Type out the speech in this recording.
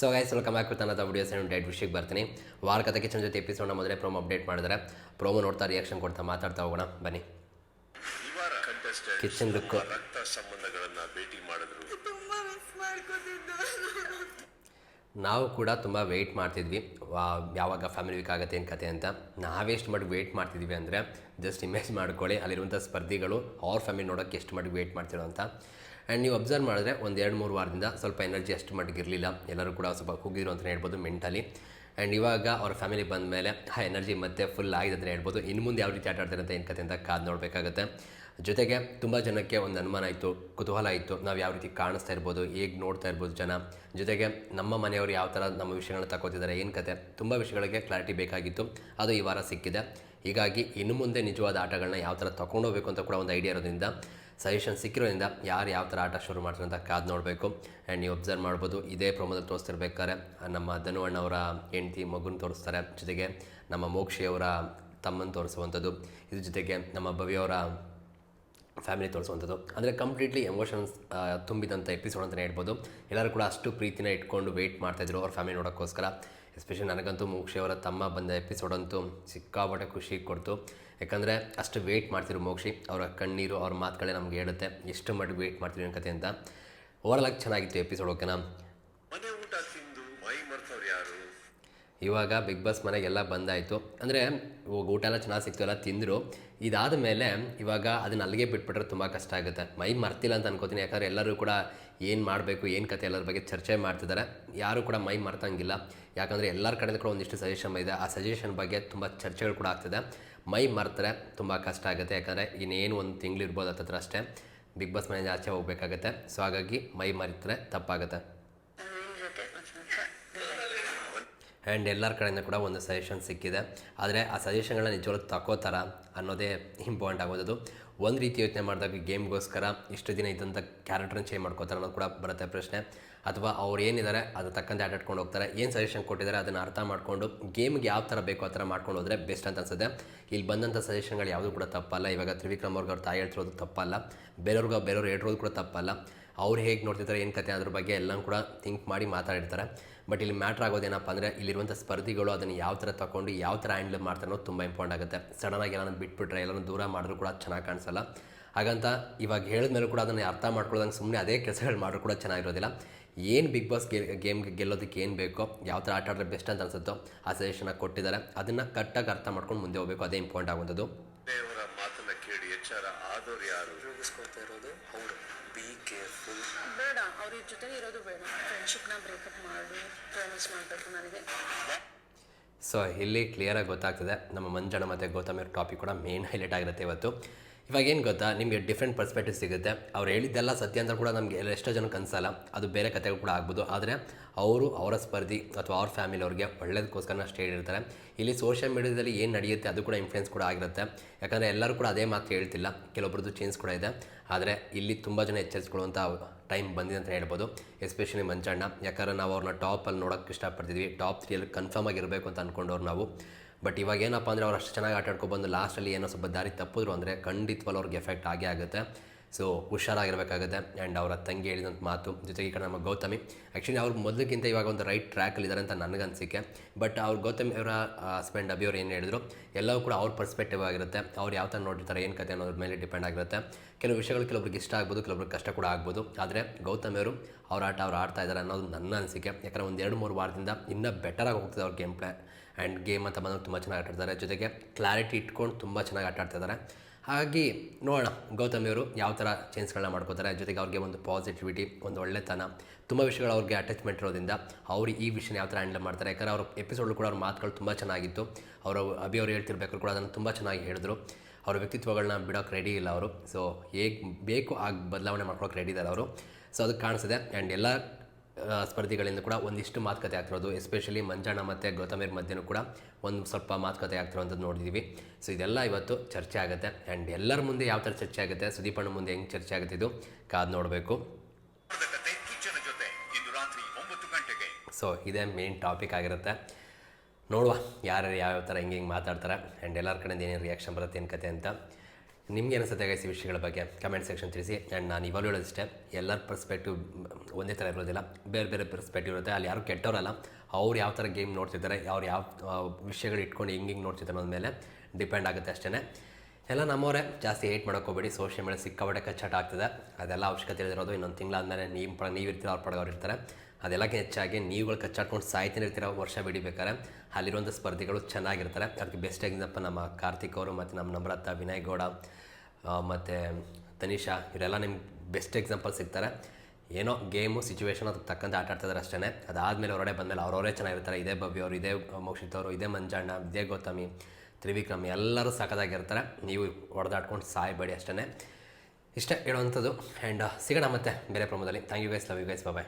So guys welcome back with ಅನ್ನೋದು videos ಏನು date ವಿಷಯಕ್ಕೆ ಬರ್ತೀನಿ. ವಾರ ಕಥೆ ಕಿಚನ್ ಜೊತೆ ಎಪಿಸೋಡ್ನ ಮೊದಲೇ ಪ್ರೋಮೋ ಅಪ್ಡೇಟ್ ಮಾಡಿದ್ರೆ ಪ್ರೋಮೋ ನೋಡ್ತಾ ರಿಯಾಕ್ಷನ್ ಕೊಡ್ತಾ ಮಾತಾಡ್ತಾ ಹೋಗೋಣ. ಬನ್ನಿ. ಈ ವಾರ contestant ಕಿಚನ್ ಲುಕ್ ತಮ್ಮ ರಕ್ತ ಸಂಬಂಧಗಳನ್ನ ಭೇಟಿ ಮಾಡಿದ್ರು. ತುಂಬಾ ಮಿಸ್ ಮಾಡ್ಕೋತಿದ್ದೆ. ನಾವು ಕೂಡ ತುಂಬ ವೆಯ್ಟ್ ಮಾಡ್ತಿದ್ವಿ. ವಾ- ಯಾವಾಗ ಫ್ಯಾಮಿಲಿ ವೀಕ್ ಆಗುತ್ತೆ ಏನು ಕತೆ ಅಂತ. ನಾವೆಷ್ಟು ಮಟ್ಟಿಗೆ ವೆಯ್ಟ್ ಮಾಡ್ತಿದ್ವಿ ಅಂದರೆ ಜಸ್ಟ್ ಇಮೇಜ್ ಮಾಡ್ಕೊಳ್ಳಿ. ಅಲ್ಲಿರುವಂಥ ಸ್ಪರ್ಧಿಗಳು ಅವ್ರ ಫ್ಯಾಮಿಲಿ ನೋಡೋಕ್ಕೆ ಎಷ್ಟು ಮಟ್ಟಿಗೆ ವೆಯ್ಟ್ ಮಾಡ್ತಿರೋ ಅಂತ. ಆ್ಯಂಡ್ ನೀವು ಅಬ್ಸರ್ವ್ ಮಾಡಿದ್ರೆ ಒಂದು ಎರಡು ಮೂರು ವಾರದಿಂದ ಸ್ವಲ್ಪ ಎನರ್ಜಿ ಅಷ್ಟು ಮಟ್ಟಿಗೆ ಇರಲಿಲ್ಲ. ಎಲ್ಲರೂ ಕೂಡ ಸ್ವಲ್ಪ ಕುಗ್ಗಿದ್ರು ಅಂತಲೇ ಹೇಳ್ಬೋದು ಮೆಂಟಲಿ ಆ್ಯಂಡ್ ಇವಾಗ ಅವ್ರ ಫ್ಯಾಮಿಲಿ ಬಂದ ಮೇಲೆ ಆ ಎನರ್ಜಿ ಮತ್ತೆ ಫುಲ್ ಆಗಿದೆ ಅಂತಲೇ ಹೇಳ್ಬೋದು. ಇನ್ನು ಮುಂದೆ ಯಾವ ರೀತಿ ಆಟ ಆಡ್ತಾರೆ ಅಂತ ಏನು ಕತೆ ಅಂತ ಕಾದು ನೋಡಬೇಕಾಗುತ್ತೆ. ಜೊತೆಗೆ ತುಂಬ ಜನಕ್ಕೆ ಒಂದು ಅನುಮಾನ ಇತ್ತು ಕುತೂಹಲ ಇತ್ತು ನಾವು ಯಾವ ರೀತಿ ಕಾಣಿಸ್ತಾ ಇರ್ಬೋದು, ಹೇಗೆ ನೋಡ್ತಾ ಇರ್ಬೋದು ಜನ. ಜೊತೆಗೆ ನಮ್ಮ ಮನೆಯವರು ಯಾವ ಥರ ನಮ್ಮ ವಿಷಯಗಳನ್ನ ತಗೋತಿದ್ದಾರೆ ಏನು ಕತೆ. ತುಂಬ ವಿಷಯಗಳಿಗೆ ಕ್ಲಾರಿಟಿ ಬೇಕಾಗಿತ್ತು. ಅದು ಈ ವಾರ ಸಿಕ್ಕಿದೆ. ಹೀಗಾಗಿ ಇನ್ನು ಮುಂದೆ ನಿಜವಾದ ಆಟಗಳನ್ನ ಯಾವ ಥರ ತೊಗೊಂಡೋಗ್ಬೇಕು ಅಂತ ಕೂಡ ಒಂದು ಐಡಿಯಾ ಇರೋದ್ರಿಂದ ಸಜೆಷನ್ ಸಿಕ್ಕಿರೋದ್ರಿಂದ ಯಾರು ಯಾವ ಥರ ಆಟ ಶುರು ಮಾಡ್ತಾರೆ ಅಂತ ಕಾದು ನೋಡಬೇಕು. ಆ್ಯಂಡ್ ನೀವು ಅಬ್ಸರ್ವ್ ಮಾಡ್ಬೋದು, ಇದೇ ಪ್ರೊಮೋದಲ್ಲಿ ತೋರಿಸ್ತಿರ್ಬೇಕಾದ್ರೆ ನಮ್ಮ ಧನು ಅಣ್ಣವರ ಹೆಂಡತಿ ಮಗುನ ತೋರಿಸ್ತಾರೆ. ಜೊತೆಗೆ ನಮ್ಮ ಮೋಕ್ಷಿಯವರ ತಮ್ಮನ್ನು ತೋರಿಸುವಂಥದ್ದು. ಇದ್ರ ಜೊತೆಗೆ ನಮ್ಮ ಭವ್ಯವರ ಫ್ಯಾಮಿಲಿ ತೋರಿಸುವಂಥದ್ದು. ಅಂದರೆ ಕಂಪ್ಲೀಟ್ಲಿ ಎಮೋಷನ್ಸ್ ತುಂಬಿದಂಥ ಎಪಿಸೋಡ್ ಅಂತಲೇ ಹೇಳ್ಬೋದು. ಎಲ್ಲರೂ ಕೂಡ ಅಷ್ಟು ಪ್ರೀತಿನ ಇಟ್ಕೊಂಡು ವೆಯ್ಟ್ ಮಾಡ್ತಾಯಿದ್ರು ಅವ್ರ ಫ್ಯಾಮಿಲಿ ನೋಡೋಕ್ಕೋಸ್ಕರ. ಎಸ್ಪೆಷಲಿ ನನಗಂತೂ ಮೋಕ್ಷಿ ಅವರ ತಮ್ಮ ಬಂದ ಎಪಿಸೋಡ್ ಅಂತೂ ಸಿಕ್ಕಾಪಟ್ಟೆ ಖುಷಿ ಕೊಡ್ತು. ಯಾಕಂದರೆ ಅಷ್ಟು ವೆಯ್ಟ್ ಮಾಡ್ತಿರು ಮೋಕ್ಷಿ. ಅವರ ಕಣ್ಣೀರು, ಅವ್ರ ಮಾತುಗಳೇ ನಮ್ಗೆ ಹೇಳುತ್ತೆ. ಎಷ್ಟು ಮಟ್ಟಿಗೆ ವೆಯ್ಟ್ ಮಾಡ್ತೀವಿ ಕತೆ ಅಂತ. ಓವರ್ ಆಗಿ ಚೆನ್ನಾಗಿತ್ತು ಎಪಿಸೋಡ್ ಓಕೆನಾ ಮನೆ ಊಟ ತಿಂದು ಮೈ ಮರ್ತವ್ರು ಯಾರು ಇವಾಗ ಬಿಗ್ ಬಾಸ್ ಮನೆಗೆಲ್ಲ ಬಂದಾಯಿತು. ಅಂದರೆ ಊಟ ಎಲ್ಲ ಚೆನ್ನಾಗಿ ಸಿಕ್ತು ಎಲ್ಲ ತಿಂದರು. ಇದಾದ ಮೇಲೆ ಇವಾಗ ಅದನ್ನ ಅಲ್ಲಿಗೆ ಬಿಟ್ಬಿಟ್ರೆ ತುಂಬ ಕಷ್ಟ ಆಗುತ್ತೆ. ಮೈ ಮರ್ತಿಲ್ಲ ಅಂತ ಅನ್ಕೋತೀನಿ. ಯಾಕಂದರೆ ಎಲ್ಲರೂ ಕೂಡ ಏನು ಮಾಡಬೇಕು, ಏನು ಕತೆ ಎಲ್ಲರ ಬಗ್ಗೆ ಚರ್ಚೆ ಮಾಡ್ತಿದ್ದಾರೆ ಯಾರೂ ಕೂಡ ಮೈ ಮರ್ತಂಗಿಲ್ಲ ಯಾಕಂದರೆ ಎಲ್ಲರ ಕಡೆಯಿಂದ ಕೂಡ ಒಂದಿಷ್ಟು ಸಜೆಷನ್ ಇದೆ ಆ ಸಜೆಷನ್ ಬಗ್ಗೆ ತುಂಬ ಚರ್ಚೆಗಳು ಕೂಡ ಆಗ್ತಿದೆ. ಮೈ ಮರ್ತರೆ ತುಂಬ ಕಷ್ಟ ಆಗುತ್ತೆ. ಯಾಕಂದರೆ ಇನ್ನೇನು ಒಂದು ತಿಂಗಳಿರ್ಬೋದು ಹತ್ತತ್ರ ಅಷ್ಟೇ. ಬಿಗ್ ಬಾಸ್ ಮನೆಯಿಂದ ಆಚೆ ಹೋಗಬೇಕಾಗತ್ತೆ. ಸೊ ಹಾಗಾಗಿ ಮೈ ಮರೆತರೆ ತಪ್ಪಾಗುತ್ತೆ ನಿಮ್ ಜೊತೆ ಒಂದ್ ಸ್ವಲ್ಪ ಆ್ಯಂಡ್ ಎಲ್ಲರ ಕಡೆಯಿಂದ ಕೂಡ ಒಂದು ಸಜೆಷನ್ ಸಿಕ್ಕಿದೆ. ಆದರೆ ಆ ಸಜೆಷನ್ಗಳನ್ನ ನಿಜವಾಗ್ಲೂ ತಗೋತಾರ ಅನ್ನೋದೇ ಇಂಪಾರ್ಟೆಂಟ್ ಆಗೋದು ಒಂದು ರೀತಿ ಯೋಚನೆ ಮಾಡಿದಾಗ ಗೇಮ್ಗೋಸ್ಕರ ಇಷ್ಟು ದಿನ ಇದ್ದಂಥ ಕ್ಯಾರೆಕ್ಟರ್ನ ಚೇಂಜ್ ಮಾಡ್ಕೋತಾರೆ ಅನ್ನೋದು ಕೂಡ ಬರುತ್ತೆ ಪ್ರಶ್ನೆ. ಅಥವಾ ಅವ್ರು ಏನಿದ್ದಾರೆ ಅದು ತಕ್ಕಂತೆ ಆಟಾಡ್ಕೊಂಡು ಹೋಗ್ತಾರೆ. ಏನು ಸಜೆಷನ್ ಕೊಟ್ಟಿದ್ದಾರೆ ಅದನ್ನು ಅರ್ಥ ಮಾಡಿಕೊಂಡು ಗೇಮ್ಗೆ ಯಾವ ಥರ ಬೇಕೋ ಆ ಥರ ಮಾಡ್ಕೊಂಡು ಹೋದರೆ ಬೆಸ್ಟ್ ಅಂತ ಅನ್ಸುತ್ತೆ. ಇಲ್ಲಿ ಬಂದಂಥ ಸಜೆಷನ್ಗಳು ಯಾವುದೂ ಕೂಡ ತಪ್ಪಲ್ಲ. ಇವಾಗ ತ್ರಿವಿಕ್ರಮ್ ಅವ್ರಿಗೆ ಅವ್ರ ತಾಯಿ ಹೇಳ್ತಿರೋದು ತಪ್ಪಲ್ಲ. ಬೇರೆಯವ್ರಿಗೆ ಬೇರೆಯವ್ರು ಹೇಳಿರೋದು ಕೂಡ ತಪ್ಪಲ್ಲ. ಅವ್ರು ಹೇಗೆ ನೋಡ್ತಿರ್ತಾರೆ, ಏನು ಕತೆ ಅದ್ರ ಬಗ್ಗೆ ಎಲ್ಲನೂ ಕೂಡ ಥಿಂಕ್ ಮಾಡಿ ಮಾತಾಡಿರ್ತಾರೆ. ಬಟ್ ಇಲ್ಲಿ ಮ್ಯಾಟ್ರ್ ಆಗೋದೇನಪ್ಪ ಅಂದರೆ ಇಲ್ಲಿರುವಂಥ ಸ್ಪರ್ಧಿಗಳು ಅದನ್ನು ಯಾವ ಥರ ತಗೊಂಡು ಯಾವ ಥರ ಹ್ಯಾಂಡಲ್ ಮಾಡ್ತಾರೆ ಅನ್ನೋದು ತುಂಬ ಇಂಪಾರ್ಟೆಂಟ್ ಆಗುತ್ತೆ. ಸಡನ್ನಾಗಿ ಎಲ್ಲನೂ ಬಿಟ್ಬಿಟ್ರೆ ಎಲ್ಲನೂ ದೂರ ಮಾಡಿದ್ರು ಕೂಡ ಚೆನ್ನಾಗಿ ಕಾಣಿಸಲ್ಲ. ಹಾಗಂತ ಇವಾಗ ಹೇಳಿದ್ಮೇಲೆ ಕೂಡ ಅದನ್ನು ಅರ್ಥ ಮಾಡ್ಕೊಳ್ಳೋದಂಗೆ ಸುಮ್ಮನೆ ಅದೇ ಕೆಲಸಗಳು ಮಾಡಿದ್ರು ಕೂಡ ಚೆನ್ನಾಗಿರೋದಿಲ್ಲ. ಏನು ಬಿಗ್ ಬಾಸ್ಗೆ ಗೇಮ್ಗೆ ಗೆಲ್ಲೋದಕ್ಕೆ ಏನು ಬೇಕೋ, ಯಾವ ಥರ ಆಟ ಆಡಿದ್ರೆ ಬೆಸ್ಟ್ ಅಂತ ಅನ್ಸುತ್ತೋ, ಆ ಸಜೆಷನ್ನ ಕೊಟ್ಟಿದ್ದಾರೆ. ಅದನ್ನು ಕರೆಕ್ಟಾಗಿ ಅರ್ಥ ಮಾಡ್ಕೊಂಡು ಮುಂದೆ ಹೋಗಬೇಕು, ಅದೇ ಇಂಪಾರ್ಟೆಂಟ್ ಆಗುವಂಥದ್ದು. ಎಚ್ಚರ ಆದವ್ರು ಯಾರು? ಉಪಯೋಗಿಸ್ಕೊಳ್ತಾ ಇರೋದು ಅವರು. ಬಿ ಕೇರ್ಫುಲ್ ಬೇಡ ಅವ್ರ ಜೊತೆ ಇರೋದು ಬೇಡ. ಫ್ರೆಂಡ್ಶಿಪ್ನ ಬ್ರೇಕಪ್ ಮಾಡು ಪ್ರಾಮಿಸ್ ಮಾಡಬೇಕು ನನಗೆ. ಸೊ ಇಲ್ಲಿ ಕ್ಲಿಯರಾಗಿ ಗೊತ್ತಾಗ್ತದೆ. ನಮ್ಮ ಮಂಜಣ್ಣ ಮತ್ತು ಗೌತಮ್ ಇರೋ ಟಾಪಿಕ್ ಕೂಡ ಮೇನ್ ಹೈಲೈಟ್ ಆಗಿರುತ್ತೆ ಇವತ್ತು. ಇವಾಗ ಏನು ಗೊತ್ತಾ? ನಿಮಗೆ ಡಿಫ್ರೆಂಟ್ ಪರ್ಸ್ಪೆಕ್ಟಿವ್ ಸಿಗುತ್ತೆ. ಅವ್ರು ಹೇಳಿದ್ದೆಲ್ಲ ಸತ್ಯ ಅಂತ ಕೂಡ ನಮಗೆ ಎಷ್ಟೋ ಜನಕ್ಕೆ ಅನಿಸಲ್ಲ. ಅದು ಬೇರೆ ಕಥೆಗಳು ಕೂಡ ಆಗ್ಬೋದು. ಆದರೆ ಅವರು ಅವರ ಸ್ಪರ್ಧಿ ಅಥವಾ ಅವ್ರ ಫ್ಯಾಮಿಲಿ ಅವ್ರಿಗೆ ಒಳ್ಳೇದಕ್ಕೋಸ್ಕರ ಅಷ್ಟೇ ಹೇಳಿರ್ತಾರೆ. ಇಲ್ಲಿ ಸೋಷಿಯಲ್ ಮೀಡಿಯಾದಲ್ಲಿ ಏನು ನಡೆಯುತ್ತೆ ಅದು ಕೂಡ ಇನ್ಫ್ಲುಯೆನ್ಸ್ ಕೂಡ ಆಗಿರುತ್ತೆ. ಯಾಕಂದರೆ ಎಲ್ಲರೂ ಕೂಡ ಅದೇ ಮಾತು ಹೇಳ್ತಿಲ್ಲ. ಕೆಲವೊಬ್ರದ್ದು ಚೇಂಜ್ ಕೂಡ ಇದೆ. ಆದರೆ ಇಲ್ಲಿ ತುಂಬ ಜನ ಎಚ್ಚರಿಸ್ಕೊಳ್ಳುವಂಥ ಟೈಮ್ ಬಂದಿದೆ ಅಂತ ಹೇಳ್ಬೋದು. ಎಸ್ಪೆಷಲಿ ಮಂಚಣ್ಣ ಯಾಕಂದ್ರೆ ನಾವು ಅವ್ರನ್ನ ಟಾಪಲ್ಲಿ ನೋಡೋಕ್ಕೆ ಇಷ್ಟಪಡ್ತಿದ್ವಿ. ಟಾಪ್ ತ್ರೀಯಲ್ಲಿ ಕನ್ಫರ್ಮ್ ಆಗಿರಬೇಕು ಅಂತ ಅಂದ್ಕೊಂಡವ್ರು ನಾವು. ಬಟ್ ಇವಾಗ ಏನಪ್ಪ ಅಂದರೆ ಅವ್ರು ಅಷ್ಟು ಚೆನ್ನಾಗಿ ಆಟ ಆಡ್ಕೊಂಡು ಬಂದು ಲಾಸ್ಟಲ್ಲಿ ಏನೋ ಸ್ವಲ್ಪ ದಾರಿ ತಪ್ಪಿದ್ರು ಅಂದರೆ ಖಂಡಿತವಲ್ಲ ಅವ್ರಿಗೆ ಎಫೆಕ್ಟ್ ಆಗೇ ಆಗುತ್ತೆ. ಸೊ ಹುಷಾರಾಗಿರಬೇಕಾಗುತ್ತೆ. ಆ್ಯಂಡ್ ಅವರ ತಂಗಿ ಹೇಳಿದಂಥ ಮಾತು, ಜೊತೆಗೆ ಈ ಕಡೆ ನಮ್ಮ ಗೌತಮಿ. ಆ್ಯಕ್ಚುಲಿ ಅವ್ರು ಮೊದಲಿಗಿಂತ ಇವಾಗ ಒಂದು ರೈಟ್ ಟ್ರ್ಯಾಕಲ್ಲಿದ್ದಾರೆ ಅಂತ ನನಗೆ ಅನಿಸಿಕೆ ಬಟ್ ಅವ್ರು ಗೌತಮಿ ಅವರ ಹಸ್ಬೆಂಡ್ ಅಭಿ ಅವ್ರು ಏನು ಹೇಳಿದ್ರು, ಎಲ್ಲವೂ ಕೂಡ ಅವ್ರ ಪರ್ಸ್ಪೆಕ್ಟಿವ್ ಆಗಿರುತ್ತೆ. ಅವ್ರು ಯಾವ ಥರ ನೋಡಿರ್ತಾರೆ, ಏನು ಕತೆ ಅನ್ನೋದ್ರ ಮೇಲೆ ಡಿಪೆಂಡ್ ಆಗಿರುತ್ತೆ. ಕೆಲವು ವಿಷಯಗಳು ಕೆಲವೊಬ್ರಿಗೆ ಇಷ್ಟ ಆಗ್ಬೋದು ಕೆಲವೊಬ್ರಿಗೆ ಕಷ್ಟ ಕೂಡ ಆಗ್ಬೋದು. ಆದರೆ ಗೌತಮಿ ಅವರು ಅವ್ರ ಆಟ ಅವ್ರು ಆಡ್ತಾ ಇದ್ದಾರೆ ಅನ್ನೋದು ನನ್ನ ಅನಿಸಿಕೆ. ಯಾಕಂದರೆ ಒಂದು ಎರಡು ಮೂರು ವಾರದಿಂದ ಇನ್ನೂ ಬೆಟರಾಗಿ ಹೋಗ್ತದೆ ಅವ್ರ ಗೇಮ್ ಪ್ಲೇ ಆ್ಯಂಡ್ ಗೇಮ್ ಅಂತ ಬಂದಾಗ ತುಂಬ ಚೆನ್ನಾಗಿ ಆಟಾಡ್ತಾರೆ ಜೊತೆಗೆ ಕ್ಲಾರಿಟಿ ಇಟ್ಕೊಂಡು ತುಂಬ ಚೆನ್ನಾಗಿ ಆಟ ಆಡ್ತಾ ಇದ್ದಾರೆ ಹಾಗಾಗಿ ನೋಡೋಣ, ಗೌತಮಿಯವರು ಯಾವ ಥರ ಚೇಂಜ್ಗಳನ್ನ ಮಾಡ್ಕೋತಾರೆ. ಜೊತೆಗೆ ಅವ್ರಿಗೆ ಒಂದು ಪಾಸಿಟಿವಿಟಿ ಒಂದು ಒಳ್ಳೆತನ, ತುಂಬ ವಿಷಯಗಳು ಅವ್ರಿಗೆ ಅಟ್ಯಾಚ್ಮೆಂಟ್ ಇರೋದ್ರಿಂದ ಅವರು ಈ ವಿಷಯನ ಯಾವ ಥರ ಹ್ಯಾಂಡಲ್ ಮಾಡ್ತಾರೆ. ಯಾಕಂದರೆ ಅವ್ರ ಎಪಿಸೋಡ್ ಕೂಡ ಅವ್ರ ಮಾತುಗಳು ತುಂಬ ಚೆನ್ನಾಗಿತ್ತು. ಅವರು ಅಭಿ ಅವರು ಹೇಳ್ತಿರ್ಬೇಕಾದ್ರು ಕೂಡ ಅದನ್ನು ತುಂಬ ಚೆನ್ನಾಗಿ ಹೇಳಿದ್ರು. ಅವ್ರ ವ್ಯಕ್ತಿತ್ವಗಳನ್ನ ಬಿಡೋಕೆ ರೆಡಿ ಇಲ್ಲ ಅವರು. ಸೊ ಹೇಗೆ ಬೇಕು ಆಗ ಬದಲಾವಣೆ ಮಾಡ್ಕೊಳಕ್ಕೆ ರೆಡಿ ಇದ್ದಾರೆ ಅವರು. ಸೊ ಅದಕ್ಕೆ ಕಾಣಿಸಿದೆ ಆ್ಯಂಡ್ ಎಲ್ಲ ಸ್ಪರ್ಧಿಗಳಿಂದ ಕೂಡ ಒಂದಿಷ್ಟು ಮಾತುಕತೆ ಆಗ್ತಿರೋದು. ಎಸ್ಪೆಷಲಿ ಮಂಜಾಣ ಮತ್ತು ಗೌತಮೀರ್ ಮಧ್ಯನೂ ಕೂಡ ಒಂದು ಸ್ವಲ್ಪ ಮಾತುಕತೆ ಆಗ್ತಿರೋಂಥದ್ದು ನೋಡಿದ್ದೀವಿ ಸೊ ಇದೆಲ್ಲ ಇವತ್ತು ಚರ್ಚೆ ಆಗುತ್ತೆ. ಆ್ಯಂಡ್ ಎಲ್ಲರ ಮುಂದೆ ಯಾವ ಥರ ಚರ್ಚೆ ಆಗುತ್ತೆ, ಸುದೀಪಣ್ಣ ಮುಂದೆ ಹೆಂಗೆ ಚರ್ಚೆ ಆಗುತ್ತೆ ಇದು ಕಾದು ನೋಡಬೇಕು. ಸೊ ಇದೇ ಮೇನ್ ಟಾಪಿಕ್ ಆಗಿರುತ್ತೆ. ನೋಡುವ ಯಾರ್ಯಾರು ಯಾವ್ಯಾವ ಥರ ಹೆಂಗೆ ಹಿಂಗೆ ಮಾತಾಡ್ತಾರೆ. ಆ್ಯಂಡ್ ಎಲ್ಲರ ಕಡೆಯಿಂದ ಏನೇನು ರಿಯಾಕ್ಷನ್ ಬರುತ್ತೆ ಏನು ಕತೆ ಅಂತ. ನಿಮ್ಗೆ ಅನಿಸುತ್ತೆ ಗೈಸ್ ಈ ವಿಷಯಗಳ ಬಗ್ಗೆ? ಕಮೆಂಟ್ ಸೆಕ್ಷನ್ ತಿಳಿಸಿ. ಆ್ಯಂಡ್ ನಾನು ಇವಾಗ ಹೇಳೋದಿಷ್ಟೇ. ಎಲ್ಲರ ಪರ್ಸ್ಪೆಕ್ಟಿವ್ ಒಂದೇ ಥರ ಇರೋದಿಲ್ಲ. ಬೇರೆ ಬೇರೆ ಪರ್ಸ್ಪೆಕ್ಟಿವ್ ಇರುತ್ತೆ. ಅಲ್ಲಿ ಯಾರು ಕೆಟ್ಟವರಲ್ಲ. ಅವ್ರು ಯಾವ ಥರ ಗೇಮ್ ನೋಡ್ತಿದ್ದಾರೆ ಅವ್ರು ಯಾವ ವಿಷಯಗಳು ಇಟ್ಕೊಂಡು ಹೆಂಗೆ ಹಿಂಗೆ ನೋಡ್ತಿದ್ದಾರೆ ಅನ್ನೋದ ಮೇಲೆ ಡಿಪೆಂಡ್ ಆಗುತ್ತೆ ಅಷ್ಟೇ ಎಲ್ಲ ನಮ್ಮವರೇ. ಜಾಸ್ತಿ ಏಟ್ ಮಾಡೋಕ್ಕೋಗ್ಬೇಡಿ ಸೋಷಿಯಲ್ ಮೀಡಿಯಾ ಸಿಕ್ಕಾಬಟ್ಟೆ ಕಚ್ಚಾಟ ಆಗ್ತದೆ. ಅದೆಲ್ಲ ಅವಶ್ಯಕತೆ ಇರೋದು ಇನ್ನೊಂದು ತಿಂಗಳಾದ್ಮೇಲೆ ನೀವು ಪಡ ನೀವು ಇರ್ತೀರ ಅವ್ರ ಪಡೆದವ್ರು ಇರ್ತಾರೆ. ಅದೆಲ್ಲಕ್ಕೆ ಹೆಚ್ಚಾಗಿ ನೀವುಗಳು ಕಚ್ಚಾಡ್ಕೊಂಡು ಸಾಯ್ತೀನಿ ಇರ್ತೀರ. ವರ್ಷ ಬಿಡಿಬೇಕಾರೆ ಅಲ್ಲಿರುವಂಥ ಸ್ಪರ್ಧಿಗಳು ಚೆನ್ನಾಗಿರ್ತಾರೆ. ಅದಕ್ಕೆ ಬೆಸ್ಟ್ ಎಕ್ಸಾಂಪಲ್ ನಮ್ಮ ಕಾರ್ತಿಕ್ ಅವರು ಮತ್ತು ನಮ್ಮ ನಮ್ರತ, ವಿನಯ್ ಗೌಡ ಮತ್ತು ತನಿಷಾ, ಇವರೆಲ್ಲ ನಿಮ್ಗೆ ಬೆಸ್ಟ್ ಎಕ್ಸಾಂಪಲ್ ಸಿಗ್ತಾರೆ. ಏನೋ ಗೇಮು ಸಿಚುವೇಶನ್ ಅದಕ್ಕೆ ತಕ್ಕಂತೆ ಆಟ ಆಡ್ತಿದ್ದಾರೆ ಅಷ್ಟೇ ಅದಾದಮೇಲೆ ಹೊರಗಡೆ ಬಂದಮೇಲೆ ಅವರವರೇ ಚೆನ್ನಾಗಿರ್ತಾರೆ. ಇದೇ ಭವ್ಯ ಅವರು ಇದೇ ಮೋಕ್ಷಿತ್ ಅವರು, ಇದೇ ಮಂಜಣ್ಣ, ಇದೇ ಗೌತಮಿ. ತ್ರಿವಿಕ್ರಮ್ ಎಲ್ಲರೂ ಸಖತ್ತಾಗಿರ್ತಾರೆ. ನೀವು ಹೊಡೆದಾಡ್ಕೊಂಡು ಸಾಯಬೇಡಿ ಅಷ್ಟೇ ಇಷ್ಟೇ ಹೇಳುವಂಥದ್ದು ಆ್ಯಂಡ್ ಸಿಗೋಣ ಮತ್ತೆ ಬೇರೆ ಪ್ರಮೋದಲ್ಲಿ thank you guys love you guys bye